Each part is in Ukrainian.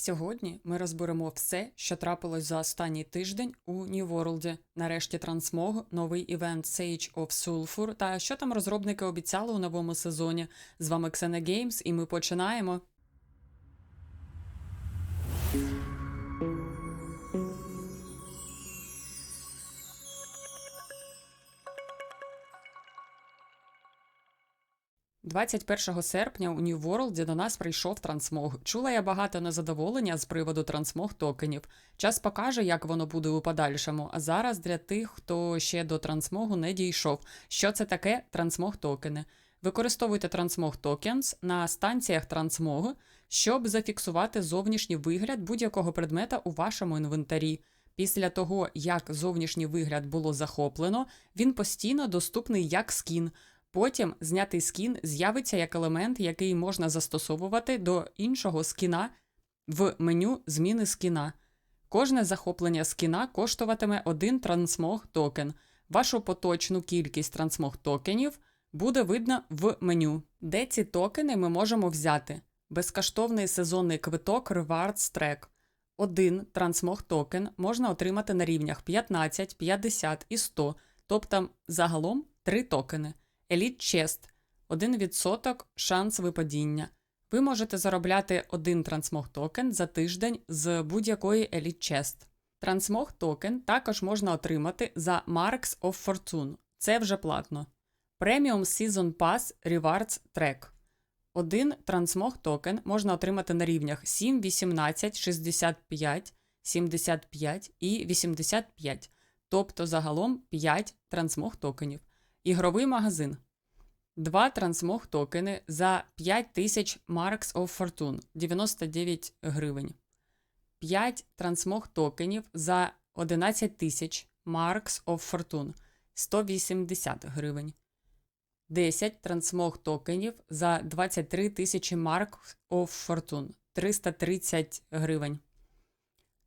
Сьогодні ми розберемо все, що трапилось за останній тиждень у World. Нарешті трансмог, новий івент Sage of Sulfur та що там розробники обіцяли у новому сезоні. З вами Xena Games і ми починаємо. «21 серпня у New World до нас прийшов трансмог. Чула я багато незадоволення з приводу трансмог токенів. Час покаже, як воно буде у подальшому. А зараз для тих, хто ще до трансмогу не дійшов. Що це таке трансмог токени? Використовуйте трансмог токенс на станціях трансмогу, щоб зафіксувати зовнішній вигляд будь-якого предмета у вашому інвентарі. Після того, як зовнішній вигляд було захоплено, він постійно доступний як скін. Потім знятий скін з'явиться як елемент, який можна застосовувати до іншого скіна в меню зміни скіна. Кожне захоплення скіна коштуватиме один трансмог токен. Вашу поточну кількість трансмог токенів буде видно в меню. Де ці токени ми можемо взяти? Безкоштовний сезонний квиток Rewards Track. Один трансмог токен можна отримати на рівнях 15, 50 і 100, тобто загалом 3 токени. Elite Chest – 1% шанс випадіння. Ви можете заробляти один трансмог токен за тиждень з будь-якої Elite Chest. Трансмог токен також можна отримати за Marks of Fortune. Це вже платно. Premium Season Pass Rewards Track. Один трансмог токен можна отримати на рівнях 7, 18, 65, 75 і 85, тобто загалом 5 трансмог токенів. Ігровий магазин. Два трансмог токени за 5000 Marks of Fortune 99 гривень. 5 трансмог токенів за 11 тисяч Marks of Fortune 180 гривень. 10 трансмог токенів за 23 тисячі Marks of Fortune 330 гривень.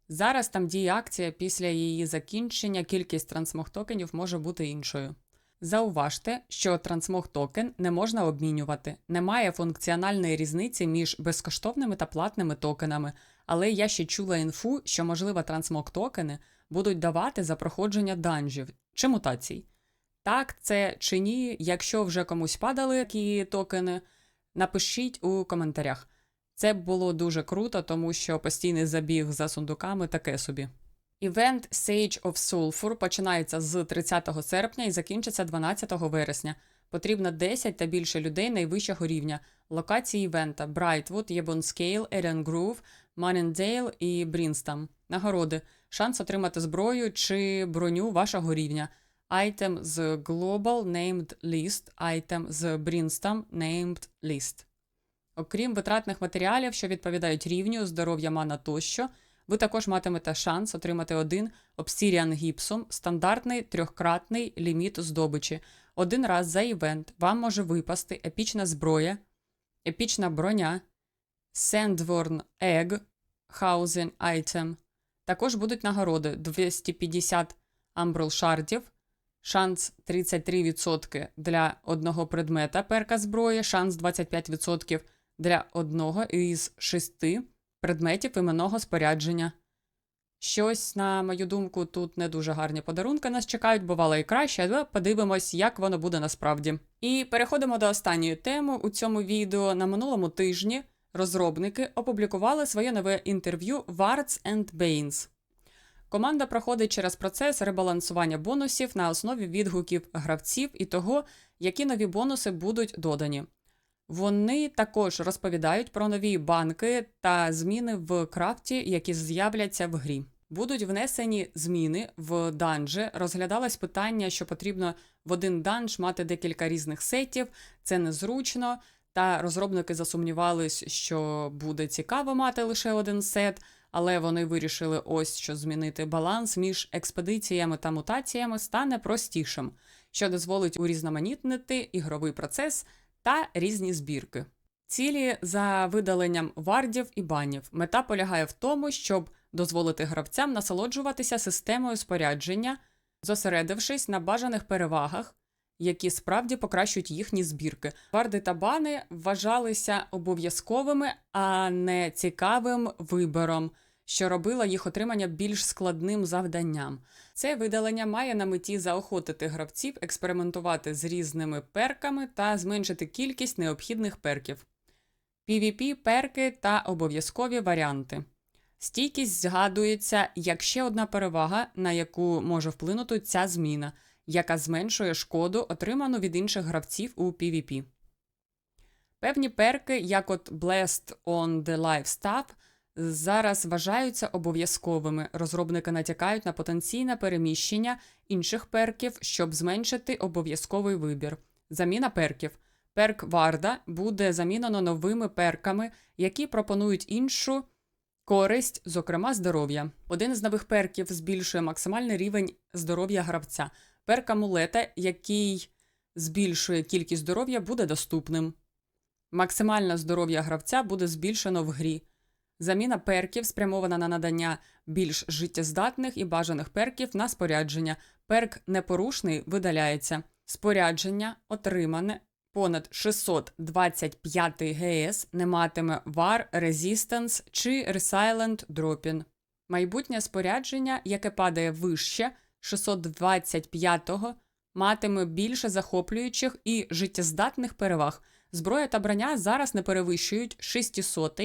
Зараз там діє акція після її закінчення кількість трансмог токенів може бути іншою. Зауважте, що трансмог токен не можна обмінювати. Немає функціональної різниці між безкоштовними та платними токенами, але я ще чула інфу, що, можливо, трансмог токени будуть давати за проходження данжів чи мутацій. Так, це чи ні, якщо вже комусь падали такі токени, напишіть у коментарях. Це було дуже круто, тому що постійний забіг за сундуками таке собі. Івент Sage of Sulfur починається з 30 серпня і закінчиться 12 вересня. Потрібно 10 та більше людей найвищого рівня. Локації івента Брайтвуд, Єбонскейл, Еріан Грув, Манендейл і Брінстам. Нагороди. Шанс отримати зброю чи броню вашого рівня. Айтем з Global Named List, айтем з Брінстам Named List. Окрім витратних матеріалів, що відповідають рівню, здоров'я мана тощо, ви також матимете шанс отримати один Obsidian гіпсом, стандартний трьохкратний ліміт здобичі. Один раз за івент вам може випасти епічна зброя, епічна броня, Sandworn Egg, Housing Item. Також будуть нагороди 250 Амброл шардів, шанс 33% для одного предмета перка зброї, шанс 25% для одного із шести предметів іменного спорядження. Щось, на мою думку, тут не дуже гарні подарунки нас чекають, бувало і краще, але подивимось, як воно буде насправді. І переходимо до останньої теми у цьому відео. На минулому тижні розробники опублікували своє нове інтерв'ю Warts and Banes. Команда проходить через процес ребалансування бонусів на основі відгуків гравців і того, які нові бонуси будуть додані. Вони також розповідають про нові банки та зміни в крафті, які з'являться в грі. Будуть внесені зміни в данжі. Розглядалось питання, що потрібно в один данж мати декілька різних сетів, це незручно. Та розробники засумнівались, що буде цікаво мати лише один сет, але вони вирішили ось що змінити баланс між експедиціями та мутаціями стане простішим, що дозволить урізноманітнити ігровий процес та різні збірки. Цілі за видаленням вардів і банів. Мета полягає в тому, щоб дозволити гравцям насолоджуватися системою спорядження, зосередившись на бажаних перевагах, які справді покращують їхні збірки. Варди та бани вважалися обов'язковими, а не цікавим вибором, що робило їх отримання більш складним завданням. Це видалення має на меті заохотити гравців експериментувати з різними перками та зменшити кількість необхідних перків. PvP, перки та обов'язкові варіанти. Стійкість згадується як ще одна перевага, на яку може вплинути ця зміна, яка зменшує шкоду, отриману від інших гравців у PvP. Певні перки, як от Blessed on the Life Staff, зараз вважаються обов'язковими. Розробники натякають на потенційне переміщення інших перків, щоб зменшити обов'язковий вибір. Заміна перків. Перк Варда буде замінено новими перками, які пропонують іншу користь, зокрема здоров'я. Один з нових перків збільшує максимальний рівень здоров'я гравця. Перк амулета, який збільшує кількість здоров'я, буде доступним. Максимальне здоров'я гравця буде збільшено в грі. Заміна перків спрямована на надання більш життєздатних і бажаних перків на спорядження. Перк непорушний видаляється. Спорядження, отримане понад 625 ГС, не матиме VAR, Resistance чи Resilient Dropin. Майбутнє спорядження, яке падає вище 625-го, матиме більше захоплюючих і життєздатних переваг. Зброя та броня зараз не перевищують 600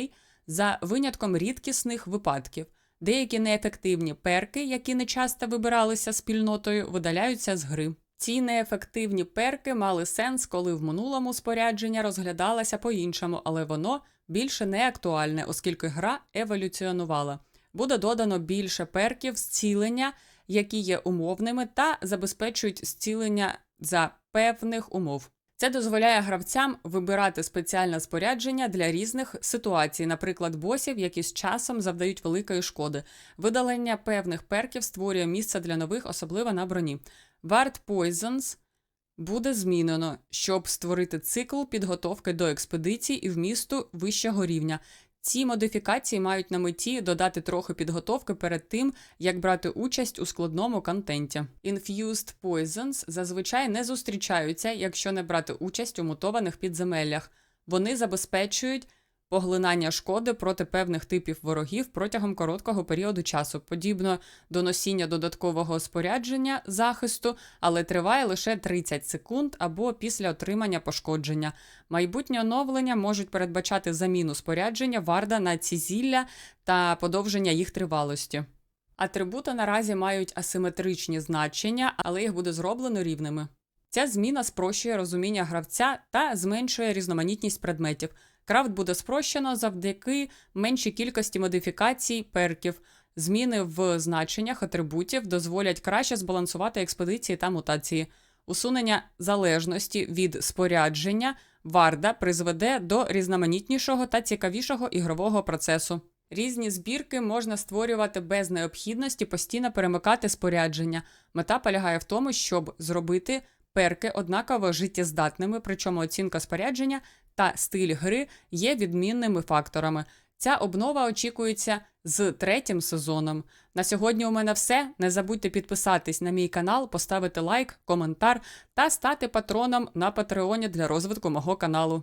за винятком рідкісних випадків. Деякі неефективні перки, які не часто вибиралися спільнотою, видаляються з гри. Ці неефективні перки мали сенс, коли в минулому спорядження розглядалося по-іншому, але воно більше не актуальне, оскільки гра еволюціонувала. Буде додано більше перків зцілення, які є умовними, та забезпечують зцілення за певних умов. Це дозволяє гравцям вибирати спеціальне спорядження для різних ситуацій, наприклад, босів, які з часом завдають великої шкоди. Видалення певних перків створює місце для нових, особливо на броні. Варт Poisons буде змінено, щоб створити цикл підготовки до експедицій і вмісту вищого рівня. Ці модифікації мають на меті додати трохи підготовки перед тим, як брати участь у складному контенті. Infused Poisons зазвичай не зустрічаються, якщо не брати участь у мутованих підземеллях. Вони забезпечують поглинання шкоди проти певних типів ворогів протягом короткого періоду часу, подібно до носіння додаткового спорядження захисту, але триває лише 30 секунд або після отримання пошкодження. Майбутнє оновлення можуть передбачати заміну спорядження варда на ці зілля та подовження їх тривалості. Атрибути наразі мають асиметричні значення, але їх буде зроблено рівними. Ця зміна спрощує розуміння гравця та зменшує різноманітність предметів. Крафт буде спрощено завдяки меншій кількості модифікацій перків. Зміни в значеннях атрибутів дозволять краще збалансувати експедиції та мутації. Усунення залежності від спорядження варда призведе до різноманітнішого та цікавішого ігрового процесу. Різні збірки можна створювати без необхідності постійно перемикати спорядження. Мета полягає в тому, щоб зробити перки однаково життєздатними, причому оцінка спорядження та стиль гри є відмінними факторами. Ця обнова очікується з третім сезоном. На сьогодні у мене все. Не забудьте підписатись на мій канал, поставити лайк, коментар та стати патроном на Патреоні для розвитку мого каналу.